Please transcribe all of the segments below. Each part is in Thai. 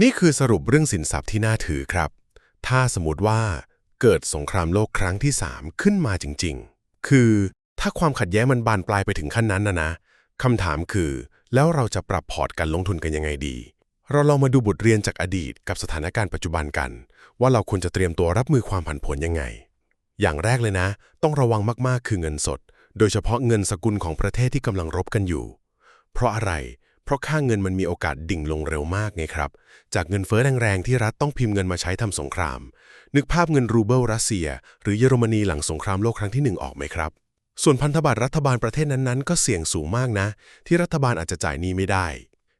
นี่คือสรุปเรื่องสินทรัพย์ที่น่าถือครับ ถ้าสมมติว่าเกิดสงครามโลกครั้งที่ 3 ขึ้นมาจริง ๆ คือถ้าความขัดแย้งมันบานปลายไปถึงขั้นนั้นนะนะคำถามคือ แล้วเราจะปรับพอร์ตการลงทุนกันยังไงดี เราลองมาดูบทเรียนจากอดีตกับสถานการณ์ปัจจุบันกัน ว่าเราควรจะเตรียมตัวรับมือความผันผวนยังไง อย่างแรกเลยนะ ต้องระวังมากๆคือเงินสด โดยเฉพาะเงินสกุลของประเทศที่กำลังรบกันอยู่ เพราะอะไร เพราะค่าเงินมันมีโอกาสดิ่งลงเร็วมากไงครับ จากเงินเฟ้อแรงๆ ที่รัฐต้องพิมพ์เงินมาใช้ทำสงคราม นึกภาพเงินรูเบิลรัสเซีย หรือเยอรมนีหลังสงครามโลกครั้งที่หนึ่งออกไหมครับ ส่วนพันธบัตรรัฐบาลประเทศนั้นๆ ก็เสี่ยงสูงมากนะ ที่รัฐบาลอาจจะจ่ายหนี้ไม่ได้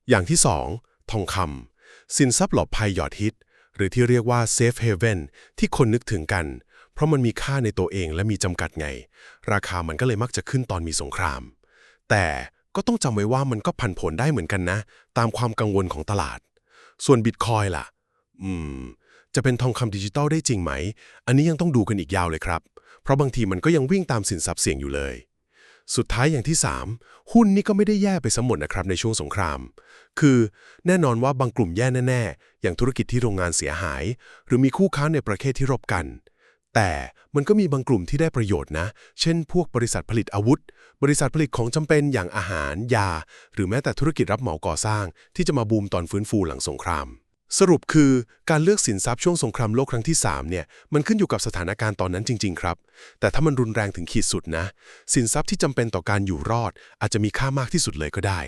อย่างที่ 2 ทองคำสินทรัพย์หลบภัยหยอดฮิต หรือที่เรียกว่า safe haven ที่คนนึกถึงกัน เพราะมันมีค่าในตัวเองและมีจำกัดไง ราคามันก็เลยมักจะขึ้นตอนมีสงคราม แต่ ก็ต้องจำไว้ว่ามันก็ผันผวนได้เหมือนกันนะ ตามความกังวลของตลาด ส่วนบิตคอยล่ะ อืม จะเป็นทองคำดิจิตอลได้จริงไหม อันนี้ยังต้องดูกันอีกยาวเลยครับ เพราะบางทีมันก็ยังวิ่งตามสินทรัพย์เสี่ยงอยู่เลย สุดท้ายอย่างที่ 3 หุ้นนี่ก็ไม่ได้แย่ไปสมหมดนะครับในช่วงสงคราม คือแน่นอนว่าบางกลุ่มแย่แน่ ๆ อย่างธุรกิจที่โรงงานเสียหาย หรือมีคู่ค้าในประเทศที่รบกัน แต่มันก็มีบางกลุ่มที่ได้ประโยชน์นะ เช่น พวกบริษัทผลิตอาวุธ บริษัทผลิตของจำเป็นอย่างอาหาร ยา หรือแม้แต่ธุรกิจรับเหมาก่อสร้าง ที่จะมาบูมตอนฟื้นฟูหลังสงคราม สรุปคือการเลือกสินทรัพย์ช่วงสงครามโลกครั้งที่3เนี่ยมันขึ้นอยู่กับสถานการณ์ตอนนั้นจริง ๆ ครับ แต่ถ้ามันรุนแรงถึงขีดสุดนะ สินทรัพย์ที่จำเป็นต่อการอยู่รอด อาจจะมีค่ามากที่สุดเลยก็ได้